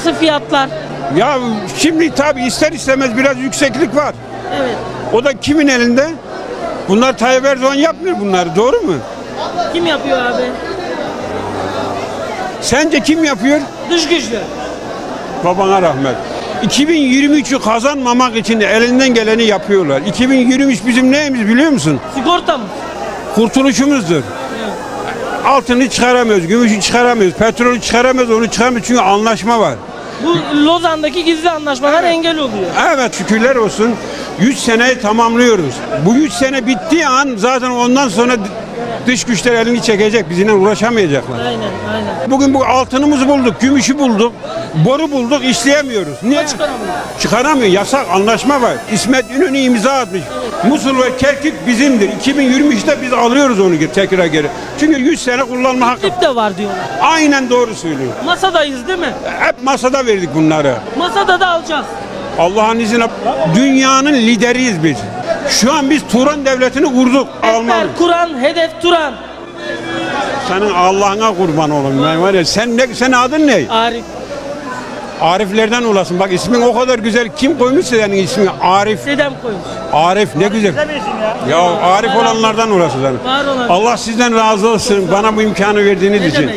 Nasıl fiyatlar? Ya şimdi tabii ister istemez biraz yükseklik var. Evet. O da kimin elinde? Bunlar Tayyip Erdoğan yapmıyor bunları doğru mu? Kim yapıyor abi? Sence kim yapıyor? Dış güçler. Babana rahmet. 2023'ü kazanmamak için de elinden geleni yapıyorlar. 2023 bizim neyimiz biliyor musun? Sigorta mı? Kurtuluşumuzdur. Altını çıkaramıyoruz, gümüşü çıkaramıyoruz, petrolü çıkaramıyoruz, onu çıkaramıyoruz çünkü anlaşma var. Bu Lozan'daki gizli anlaşmalar engel oluyor. Evet şükürler olsun 100 seneyi tamamlıyoruz. Bu 100 sene bittiği an zaten ondan sonra dış güçler elini çekecek, bizimle uğraşamayacaklar. Aynen aynen. Bugün bu altınımızı bulduk, gümüşü bulduk, boru bulduk, işleyemiyoruz. Niye? Çıkaramıyor. Çıkaramıyor, yasak anlaşma var. İsmet İnönü imza atmış. Musul ve Kerkük bizimdir. 2023'te biz alıyoruz onu tekrar geri. Çünkü 100 sene kullanma hakkı. Tip de var diyorlar. Aynen doğru söylüyor. Masadayız değil mi? Hep masada verdik bunları. Masada da alacağız. Allah'ın izniyle dünyanın lideriyiz biz. Şu an biz Turan devletini kurduk. Alman. Kur'an, hedef Turan. Senin Allah'ına kurban olayım ben var ya. Sen ne sen adın ne? Arif. Ariflerden olasın. Bak ismin o kadar güzel. Kim koymuş senin ismini? Arif. Dedem koymuş. Arif ne güzel. Ya Arif olanlardan olasın. Var olan. Allah sizden razı olsun. Bana bu imkanı verdiğiniz için.